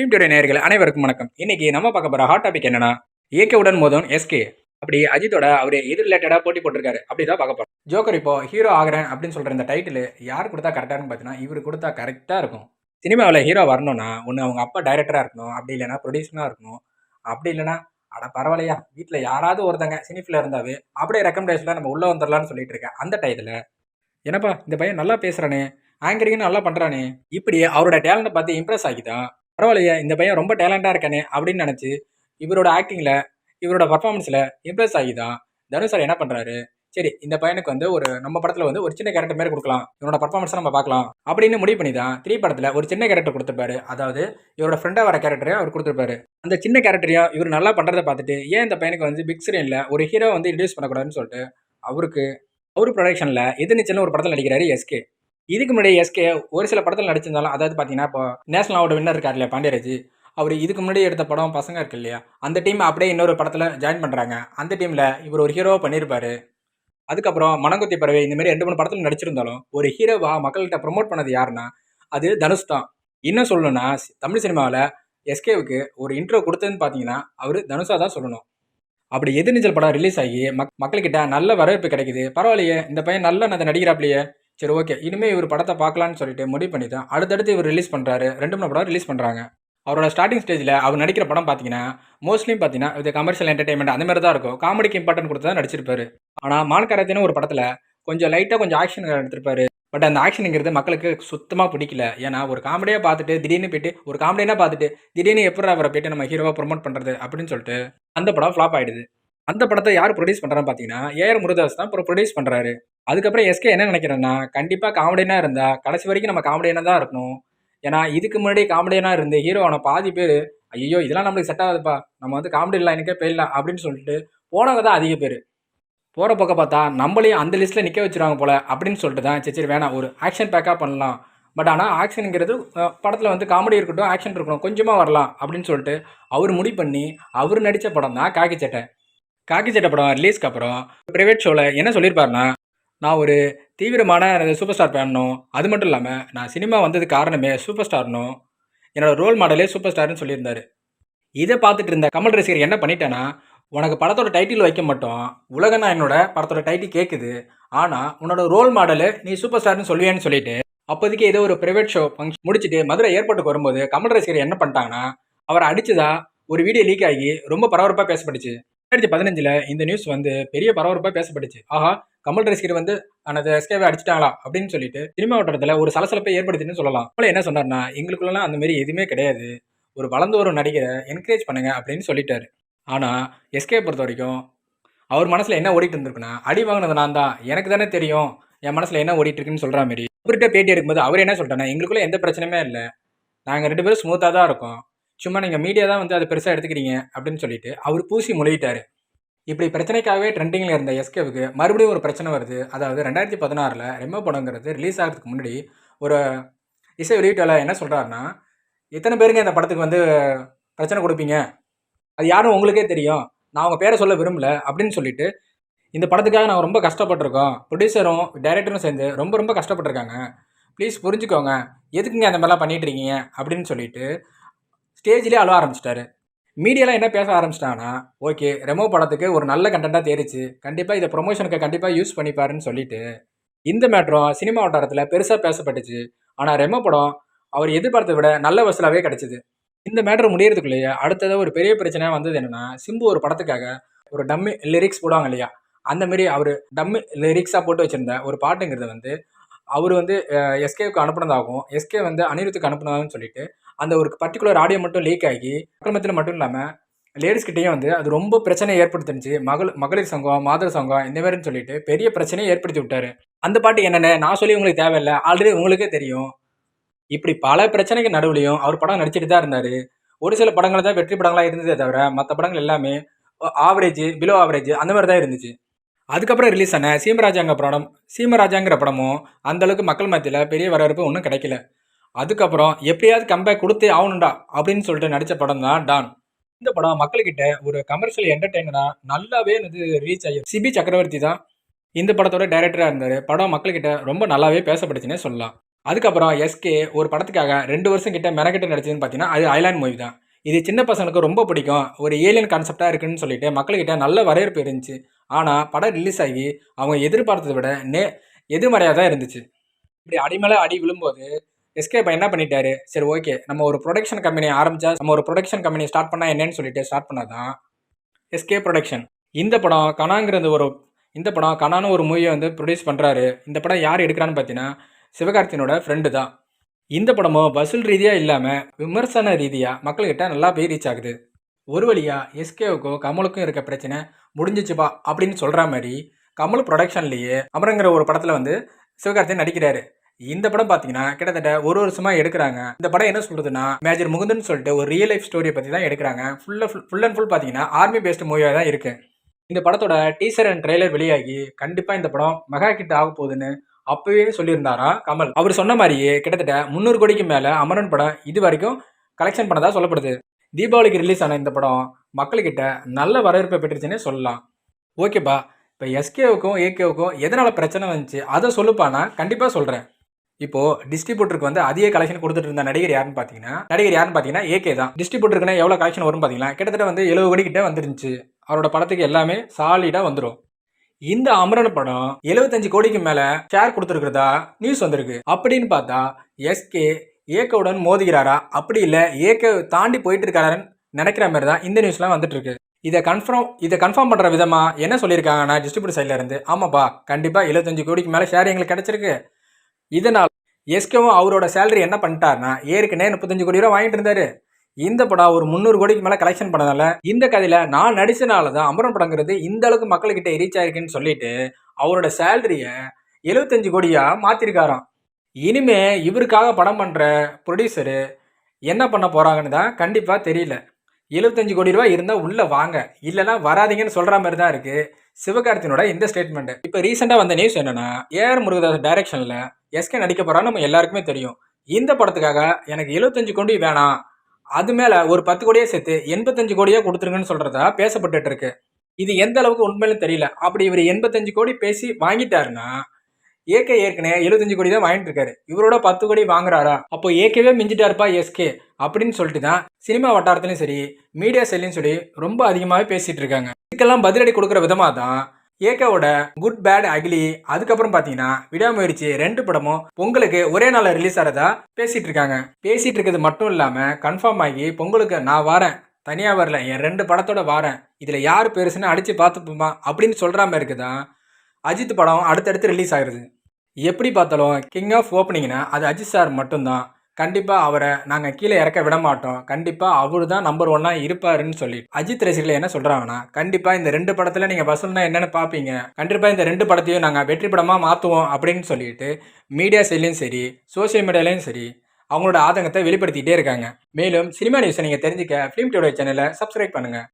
Team today நேர்கள் அனைவருக்கும் வணக்கம். இன்னைக்கு நம்ம பார்க்க போகிற ஹாட் டாபிக் என்னன்னா ஏகேவுடன் மோதும் எஸ்கே அப்படி அஜித்தோட அவர் இது ரிலேட்டடாக போட்டி போட்டிருக்காரு. அப்படி தான் பார்க்க போகிறோம் ஜோக்கர் இப்போ ஹீரோ ஆகிறேன் அப்படின்னு சொல்கிற இந்த டைட்டில் யார் கொடுத்தா கரெக்டாக இருக்குன்னு பார்த்தீங்கன்னா இவர் கொடுத்தா கரெக்டாக இருக்கும். சினிமாவில் ஹீரோ வரணும்னா ஒன்று அவங்க அப்பா டைரக்டராக இருக்கணும். அப்படி இல்லைனா ப்ரொடியூசராக இருக்கணும். அப்படி இல்லைன்னா அட பரவாயில்லையா வீட்டில் யாராவது ஒருத்தங்க சினிஃபில் இருந்தாவே அப்படியே ரெக்கமெண்டேஷனில் நம்ம உள்ளே வந்துடலாம்னு சொல்லிட்டு இருக்கேன் அந்த டயத்தில் என்னப்பா இந்த பையன் நல்லா பேசுகிறானே ஆங்கரிங்கும் நல்லா பண்ணுறானே இப்படி அவரோட டேலண்ட்டை பார்த்து இம்ப்ரெஸ் ஆகிதான் பரவாயில்லையே இந்த பையன் ரொம்ப டேலண்டாக இருக்கானே அப்படின்னு நினச்சி இவரோட ஆக்டிங்கில் இவரோட பர்ஃபார்மன்ஸில் இம்ப்ரெஸ் ஆகி தான் தனுஷ் சார் என்ன பண்ணுறாரு சரி இந்த பையனுக்கு வந்து ஒரு நம்ம படத்தில் வந்து ஒரு சின்ன கேரக்டர் மாதிரி கொடுக்கலாம். இவனோட பர்ஃபார்மன்ஸை நம்ம பார்க்கலாம். அப்படின்னு முடிவு பண்ணி தான் த்ரீ படத்தில் ஒரு சின்ன கேரக்டர் கொடுத்துருப்பாரு. அதாவது இவரோட ஃப்ரெண்டாக வர கேரக்டரையும் அவர் கொடுத்துருப்பாரு. அந்த சின்ன கேரக்டரையும் இவர் நல்லா பண்ணுறதை பார்த்துட்டு ஏன் இந்த பையனுக்கு வந்து பிக் ஸ்க்ரீனில் ஒரு ஹீரோ வந்து இன்ட்ரடியூஸ் பண்ணக்கூடாதுன்னு சொல்லிட்டு அவருக்கு அவர் ப்ரொடக்ஷனில் எதிர்நீச்சல்னு ஒரு படத்தில் நடிக்கிறாரு எஸ்கே இதுக்கு முன்னாடி எஸ்கே ஒரு சில படத்தில் நடிச்சிருந்தாலும் அதாவது பார்த்தீங்கன்னா இப்போ நேஷனல் அவார்டு வின்னர் இருக்கார் இல்லையா பாண்டியராஜ். அவர் இதுக்கு முன்னாடி எடுத்த படம் பசங்க இருக்கு இல்லையா அந்த டீம் அப்படியே இன்னொரு படத்தில் ஜாயின் பண்ணுறாங்க அந்த டீமில் இவர் ஒரு ஹீரோவாக பண்ணியிருப்பார் அதுக்கப்புறம் மனங்குத்தி பறவை இந்த மாதிரி ரெண்டு மூணு படத்தில் நடிச்சிருந்தாலும் ஒரு ஹீரோவாக மக்கள்கிட்ட ப்ரொமோட் பண்ணது யாருன்னா அது தனுஷ் தான். இன்னும் சொல்லணும்னா தமிழ் சினிமாவில் எஸ்கேவுக்கு ஒரு இன்ட்ரோ கொடுத்ததுன்னு பார்த்தீங்கன்னா அவர் தனுஷா தான் சொல்லணும். அப்படி எதிர்நீச்சல் படம் ரிலீஸ் ஆகி மக் மக்கள்கிட்ட நல்ல வரவேற்பு கிடைக்குது. பரவாயில்லையே இந்த பையன் நல்ல அந்த சரி ஓகே இனிமேல் இவர் படத்தை பார்க்கலான்னு சொல்லிட்டு முடிவு பண்ணி தான் அடுத்தடுத்து இவர் ரிலீஸ் பண்ணுறாரு ரெண்டு மூணு படம் ரிலீஸ் பண்ணுறாங்க அவரோட ஸ்டார்டிங் ஸ்டேஜில் அவர் நடிக்கிற படம் பார்த்தீங்கன்னா மோஸ்ட்லி பார்த்தீங்கன்னா இது கமர்ஷியல் என்டர்டைன்மெண்ட் அந்த மாதிரி தான் இருக்கும். காமெடிக்கு இம்பார்ட்டன்ட் கொடுத்து தான் நடிச்சிருப்பாரு. ஆனால் மான்கராத்தின்னு ஒரு படத்தில் கொஞ்சம் லைட்டாக கொஞ்சம் ஆக்ஷன் எடுத்திருப்பாரு. பட் அந்த ஆக்ஷனுங்கிறது மக்களுக்கு சுத்தமாக பிடிக்கல. ஏன்னா ஒரு காமெடியாக பார்த்துட்டு திடீர்னு போயிட்டு ஒரு காமெடியாக பார்த்துட்டு திடீர்னு எப்படி அவரை போயிட்டு நம்ம ஹீரோவாக ப்ரொமோட் பண்ணுறது அப்படின்னு சொல்லிட்டு அந்த படம் ஃப்ளாப் ஆகிடுது அந்த படத்தை யார் ப்ரொடியூஸ் பண்ணுறான்னு பார்த்தீங்கன்னா ஏஆர் முருதாஸ் தான் இப்போ ப்ரொடியூஸ் பண்ணுறாரு அதுக்கப்புறம் எஸ்கே என்ன நினைக்கிறேன்னா கண்டிப்பாக காமெடியனாக இருந்தால் கடைசி வரைக்கும் நம்ம காமெடியனாக தான் இருக்கணும். ஏன்னா இதுக்கு முன்னாடி காமெடியனாக இருந்து ஹீரோவான பாதி பேர் ஐயோ இதெல்லாம் நம்மளுக்கு செட் ஆகுதுப்பா. நம்ம வந்து காமெடி லைனுக்கே போயிடலாம் அப்படின்னு சொல்லிட்டு போனவங்க தான் அதிக பேர். போகிற பக்கம் பார்த்தா நம்மளையும் அந்த லிஸ்ட்டில் நிற்க வச்சுருவாங்க போல் அப்படின்னு சொல்லிட்டு தான் சரி சரி வேணாம் ஒரு ஆக்ஷன் பேக்காக பண்ணலாம். பட் ஆனால் ஆக்ஷனுங்கிறது படத்தில் வந்து காமெடி இருக்கட்டும் ஆக்ஷன் இருக்கட்டும் கொஞ்சமாக வரலாம் அப்படின்னு சொல்லிட்டு அவர் முடிவு பண்ணி அவர் நடித்த படம் தான் காக்கி சட்டை. காக்கி சட்டை படம் ரிலீஸ்க்கு அப்புறம் ப்ரைவேட் ஷோவில் என்ன சொல்லியிருப்பாருன்னா நான் ஒரு தீவிரமான சூப்பர் ஸ்டார் ஃபேனும் அது மட்டும் இல்லாமல் நான் சினிமா வந்ததுக்கு காரணமே சூப்பர் ஸ்டார்னும் என்னோடய ரோல் மாடலே சூப்பர் ஸ்டார்னு சொல்லியிருந்தார். இதை பார்த்துட்டு இருந்த கமல் ரசிகர் என்ன பண்ணிட்டேன்னா உனக்கு படத்தோட டைட்டில் வைக்க மாட்டோம் உலகனா என்னோட படத்தோட டைட்டில் கேட்குது ஆனால் உன்னோட ரோல் மாடலு நீ சூப்பர் ஸ்டார்னு சொல்லுவேன்னு சொல்லிட்டு அப்போதைக்கு ஏதோ ஒரு ப்ரைவேட் ஷோ ஃபங்க்ஷன் முடிச்சுட்டு மதுரை ஏர்போர்ட்டுக்கு வரும்போது கமல் ரசிகர் என்ன பண்ணிட்டாங்கன்னா அவரை அடிச்சதா ஒரு வீடியோ லீக் ஆகி ரொம்ப பரபரப்பாக பேசப்பட்டுச்சு. ரெண்டாயிரத்தி பதினஞ்சில் இந்த நியூஸ் வந்து பெரிய பரபரப்பாக பேசப்பட்டுச்சு. ஆஹா கமல் ரசிகர் வந்து அந்த எஸ்கேவை அடிச்சிட்டாங்களா அப்படின்னு சொல்லிட்டு சினிமா வட்டாரத்தில் ஒரு சலசலப்பை ஏற்படுத்தின்னு சொல்லலாம். அவளை என்ன சொன்னார்னா எங்களுக்குள்ளலாம் அந்த மாதிரி எதுவுமே கிடையாது. ஒரு வளர்ந்து வரும் நடிகரை என்கரேஜ் பண்ணுங்க அப்படின்னு சொல்லிட்டாரு. ஆனால் எஸ்கே பொறுத்த வரைக்கும் அவர் மனசில் என்ன ஓடிட்டு இருந்திருக்குன்னா அடி வாங்கினது நான் தான். எனக்கு தானே தெரியும் என் மனசில் என்ன ஓடிட்டு இருக்குன்னு சொல்கிற மாதிரி. அவர்கிட்ட பேட்டி எடுக்கும்போது அவர் என்ன சொல்லிட்டாருன்னா எங்களுக்குள்ள எந்த பிரச்சனையுமே இல்லை. நாங்கள் ரெண்டு பேரும் ஸ்மூத்தாக தான் இருக்கோம். சும்மா நீங்கள் மீடியா தான் வந்து அதை பெருசாக எடுத்துக்கிறீங்க அப்படின்னு சொல்லிட்டு அவர் பூசி மொழியிட்டாரு இப்படி பிரச்சனைக்காகவே ட்ரெண்டிங்கில் இருந்த எஸ்கேவுக்கு மறுபடியும் ஒரு பிரச்சனை வருது. அதாவது ரெண்டாயிரத்தி பதினாறில் ரெம்மோ படங்கிறது ரிலீஸ் ஆகிறதுக்கு முன்னாடி ஒரு இசை வெளியீட்டாளர் என்ன சொல்கிறாருன்னா எத்தனை பேருங்க இந்த படத்துக்கு வந்து பிரச்சனை கொடுப்பீங்க. அது யாரும் உங்களுக்கே தெரியும். நான் அவங்க பேரை சொல்ல விரும்பல அப்படின்னு சொல்லிட்டு இந்த படத்துக்காக நாங்கள் ரொம்ப கஷ்டப்பட்டிருக்கோம். ப்ரொடியூசரும் டைரக்டரும் சேர்ந்து ரொம்ப ரொம்ப கஷ்டப்பட்டிருக்காங்க. ப்ளீஸ் புரிஞ்சுக்கோங்க. எதுக்குங்க அந்த மாதிரிலாம் பண்ணிகிட்ருக்கீங்க அப்படின்னு சொல்லிட்டு ஸ்டேஜ்லேயே அழ ஆரம்பிச்சிட்டாரு. மீடியாலாம் என்ன பேச ஆரம்பிச்சிட்டாங்கன்னா ஓகே ரெமோ படத்துக்கு ஒரு நல்ல கண்டென்ட்டாக தேரிச்சு கண்டிப்பாக இதை ப்ரொமோஷனுக்கு கண்டிப்பாக யூஸ் பண்ணிப்பாருன்னு சொல்லிட்டு இந்த மேட்ரும் சினிமா வட்டாரத்தில் பெருசாக பேசப்பட்டுச்சு. ஆனால் ரெமோ படம் அவர் எதிர்பார்த்ததை விட நல்ல வசூலாகவே கிடச்சிது. இந்த மேட்ரு முடியறதுக்குள்ளேயே அடுத்தது ஒரு பெரிய பிரச்சனையாக வந்தது என்னென்னா சிம்பு ஒரு படத்துக்காக ஒரு டம்மி லிரிக்ஸ் போடுவாங்க இல்லையா? அந்தமாரி அவர் டம்மி லிரிக்ஸாக போட்டு வச்சுருந்த ஒரு பாட்டுங்கிறது வந்து அவர் வந்து எஸ்கேவுக்கு அனுப்புனதாகவும் எஸ்கே வந்து அனிருத்துக்கு அனுப்புனதாகவும் சொல்லிட்டு அந்த ஒரு பர்டிகுலர் ஆடியோ மட்டும் லீக் ஆகி அக்கிரமத்தில் மட்டும் இல்லாமல் லேடிஸ்கிட்டையும் வந்து அது ரொம்ப பிரச்சனை ஏற்படுத்தினுச்சு. மகள் மகளிர் சங்கம் மாதர் சங்கம் இந்த மாதிரின்னு சொல்லிட்டு பெரிய பிரச்சனையை ஏற்படுத்தி விட்டாரு. அந்த பாட்டு என்னென்ன நான் சொல்லி உங்களுக்கு தேவையில்லை. ஆல்ரெடி உங்களுக்கே தெரியும். இப்படி பல பிரச்சனைக்கு நடுவுலையும் அவர் படம் நடிச்சிட்டு தான் இருந்தார். ஒரு சில படங்கள் தான் வெற்றி படங்களாக இருந்ததே தவிர மற்ற படங்கள் எல்லாமே ஆவரேஜ் பிலோ ஆவரேஜ் அந்த மாதிரி தான் இருந்துச்சு. அதுக்கப்புறம் ரிலீஸ் ஆன சீமராஜாங்க படம் சீமராஜாங்கிற படமும் அந்தளவுக்கு மக்கள் மத்தியில் பெரிய வரவேற்பு ஒன்றும் கிடைக்கல. அதுக்கப்புறம் எப்படியாவது கம்பேக் கொடுத்தே ஆகணும்டா அப்படின்னு சொல்லிட்டு நடித்த படம் தான் டான். இந்த படம் மக்கள்கிட்ட ஒரு கமர்ஷியல் என்டர்டெயினரா நல்லாவே இது ரீச் ஆகி சிபி சக்கரவர்த்தி தான் இந்த படத்தோட டைரக்டராக இருந்தார். படம் மக்கள்கிட்ட ரொம்ப நல்லாவே பேசப்பட்டுச்சுன்னே சொல்லலாம். அதுக்கப்புறம் எஸ்கே ஒரு படத்துக்காக ரெண்டு வருஷம் கிட்ட மெனக்கிட்ட நடிச்சதுன்னு பார்த்தீங்கன்னா அது ஐலாண்ட் மூவி தான். இது சின்ன பசங்களுக்கு ரொம்ப பிடிக்கும். ஒரு ஏலியன் கான்செப்டாக இருக்குன்னு சொல்லிட்டு மக்கள்கிட்ட நல்ல வரவேற்பு இருந்துச்சு. ஆனால் படம் ரிலீஸ் ஆகி அவங்க எதிர்பார்த்ததை விட நே எதிர்மறையாக தான் இருந்துச்சு. இப்படி அடிமேல அடி விழும்போது எஸ்கே பை என்ன பண்ணிட்டாரு? சரி ஓகே நம்ம ஒரு ப்ரொடக்ஷன் கம்பெனி ஆரம்பிச்சா நம்ம ஒரு ப்ரொடக்ஷன் கம்பெனி ஸ்டார்ட் பண்ணால் என்னன்னு சொல்லிட்டு ஸ்டார்ட் பண்ணாதான் எஸ்கே ப்ரொடக்ஷன் இந்த படம் கனாங்கிறது ஒரு இந்த படம் கனான்னு ஒரு மூவியை வந்து ப்ரொடியூஸ் பண்ணுறாரு இந்த படம் யார் எடுக்கிறான்னு பார்த்தீங்கன்னா சிவகார்த்தியனோட ஃப்ரெண்டு தான். இந்த படமும் வசூல் ரீதியாக இல்லாமல் விமர்சன ரீதியாக மக்கள்கிட்ட நல்லா போய் ரீச் ஆகுது. ஒரு வழியாக எஸ்கேவுக்கும் கமலுக்கும் இருக்க பிரச்சனை முடிஞ்சிச்சுப்பா அப்படின்னு சொல்கிற மாதிரி கமல் ப்ரொடக்ஷன்லேயே அமரங்கிற ஒரு படத்தில் வந்து சிவகார்த்தியன் நடிக்கிறாரு. இந்த படம் பார்த்தீங்கன்னா கிட்டத்தட்ட ஒரு வருஷமா எடுக்கிறாங்க. இந்த படம் என்ன சொல்றதுன்னா மேஜர் முகுந்தன் சொல்லிட்டு ஒரு ரியல் லைஃப் ஸ்டோரியை பற்றி தான் எடுக்கிறாங்க. ஃபுல்லாக ஃபுல் அண்ட் ஃபுல் பார்த்தீங்கன்னா ஆர்மி பேஸ்டு மூவியாக தான் இருக்கு. இந்த படத்தோட டீசர் அண்ட் ட்ரெய்லர் வெளியாகி கண்டிப்பாக இந்த படம் மெகா கிட் ஆக போகுதுன்னு அப்பவே சொல்லியிருந்தாராம் கமல். அவர் சொன்ன மாதிரியே கிட்டத்தட்ட முந்நூறு கோடிக்கு மேலே அமரன் படம் இது வரைக்கும் கலெக்ஷன் பண்ணதா சொல்லப்படுது. தீபாவளிக்கு ரிலீஸ் ஆன இந்த படம் மக்கள்கிட்ட நல்ல வரவேற்பை பெற்றுச்சுன்னே சொல்லலாம். ஓகேப்பா இப்போ எஸ்கேவுக்கும் ஏகேவுக்கும் எதனால் பிரச்சனை வந்துச்சு? அதை சொல்லுப்பா நான் கண்டிப்பாக சொல்கிறேன் இப்போ டிஸ்ட்ரிபியூட்டருக்கு வந்து அதிக கலெக்ஷன் கொடுத்துட்டு இருந்த நடிகர் யாருன்னு பார்த்தீங்கன்னா நடிகர் யாருன்னு பார்த்தீங்கன்னா ஏகே தான். டிஸ்ட்ரிபியூட்டருக்குன்னா எவ்வளோ கலெக்ஷன் வரும் பார்த்தீங்கன்னா கிட்டத்தட்ட வந்து எழுபது கோடி கிட்ட வந்துருந்துச்சு. அவரோட படத்துக்கு எல்லாமே சாலிடாக வந்துடும் இந்த அமரன் படம் 75 கோடிக்கு மேல ஷேர் கொடுத்துருக்கிறதா நியூஸ் வந்திருக்கு. அப்படின்னு பார்த்தா எஸ்கே ஏகவுடன் மோதுகிறாரா? அப்படி இல்லை ஏக தாண்டி போயிட்டு இருக்காரன்னு நினைக்கிற மாதிரி தான் இந்த நியூஸ்லாம் வந்துட்டு இருக்கு. இதை கன்ஃபார்ம் இதை கன்ஃபார்ம் பண்ணுற விதமா என்ன சொல்லியிருக்காங்கன்னா டிஸ்ட்ரிபியூட்டர் சைட்லேருந்து இருந்து ஆமாப்பா கண்டிப்பாக 75 கோடிக்கு மேலே ஷேர் எங்களுக்கு கிடைச்சிருக்கு. இதனால் எஸ்கேவும் அவரோட சேலரி என்ன பண்ணிட்டாருன்னா ஏற்கனவே முப்பத்தஞ்சு கோடி ரூபா வாங்கிட்டு இருந்தாரு. இந்த படம் ஒரு முந்நூறு கோடிக்கு மேலே கலெக்ஷன் பண்ணதால இந்த கதையில நான் நடிச்சனால தான் அமரன் படங்கிறது இந்த அளவுக்கு மக்கள்கிட்ட ரீச் ஆயிருக்குன்னு சொல்லிட்டு அவரோட சேலரியை எழுபத்தஞ்சு கோடியா மாத்திருக்காராம். இனிமே இவருக்காக படம் பண்ற ப்ரொடியூசரு என்ன பண்ண போறாங்கன்னு தான் கண்டிப்பா தெரியல. எழுபத்தஞ்சு கோடி ரூபாய் இருந்தால் உள்ள வாங்க. இல்லைன்னா வராதீங்கன்னு சொல்ற மாதிரி தான் இருக்கு. சிவகார்த்தினோட இந்த ஸ்டேட்மெண்ட் இப்போ ரீசெண்டாக வந்த நியூஸ் என்னன்னா ஏஆர் முருகதாஸ் டைரக்ஷனில் எஸ்கே நடிக்க போகிறான்னு நம்ம எல்லாருக்குமே தெரியும். இந்த படத்துக்காக எனக்கு எழுபத்தஞ்சு கோடி வேணாம். அது மேலே ஒரு பத்து கோடியே சேர்த்து எண்பத்தஞ்சு கோடியே கொடுத்துருங்கன்னு சொல்கிறதா பேசப்பட்டுட்டு இருக்கு. இது எந்த அளவுக்கு உண்மையிலும் தெரியல. அப்படி இவர் எண்பத்தஞ்சு கோடி பேசி வாங்கிட்டாருன்னா ஏகே ஏற்கனவே எழுபத்தஞ்சு கோடி தான் வாங்கிட்டு இருக்காரு. இவரோட பத்து கோடி வாங்குறாரா? அப்போ ஏகேவே மிஞ்சிட்டாருப்பா எஸ்கே அப்படின்னு சொல்லிட்டு தான் சினிமா வட்டாரத்துலையும் சரி மீடியா செல்லையும் சொல்லி ரொம்ப அதிகமாகவே பேசிகிட்டு இருக்காங்க. இதுக்கெல்லாம் பதிலடி கொடுக்குற விதமாக தான் ஏகேவோட குட் பேட் அகிலி அதுக்கப்புறம் பார்த்தீங்கன்னா விடாமுயற்சி ரெண்டு படமும் பொங்கலுக்கு ஒரே நாளில் ரிலீஸ் ஆகிறதா பேசிகிட்டு இருக்காங்க. பேசிகிட்டு இருக்கிறது மட்டும் இல்லாமல் கன்ஃபார்ம் ஆகி பொங்கலுக்கு நான் வரேன். தனியாக வரல என் ரெண்டு படத்தோட வாரேன். இதில் யார் பெருசுன்னு அடித்து பார்த்துப்போமா அப்படின்னு சொல்கிற மாதிரி இருக்குதான் அஜித் படம் அடுத்தடுத்து ரிலீஸ் ஆகிருது எப்படி பார்த்தாலும் கிங் ஆஃப் ஓப்பனிங்னா அது அஜித் சார் மட்டும்தான். கண்டிப்பாக அவரை நாங்கள் கீழே இறக்க விட மாட்டோம். கண்டிப்பாக அவரு தான் நம்பர் ஒன்னாக இருப்பாருன்னு சொல்லி. அஜித் ரசிகர்கள் என்ன சொல்கிறாங்கன்னா கண்டிப்பாக இந்த ரெண்டு படத்தில் நீங்கள் வசூல்னா என்னென்னு பார்ப்பீங்க கண்டிப்பாக இந்த ரெண்டு படத்தையும் நாங்கள் வெற்றி படமாக மாற்றுவோம் அப்படின்னு சொல்லிட்டு மீடியா சைட்லையும் சரி சோஷியல் மீடியாலையும் சரி அவங்களோட ஆதங்கத்தை வெளிப்படுத்திக்கிட்டே இருக்காங்க. மேலும் சினிமா நியூஸை நீங்கள் தெரிஞ்சுக்க ஃபிலிம் டுடே சேனலை சப்ஸ்கிரைப் பண்ணுங்கள்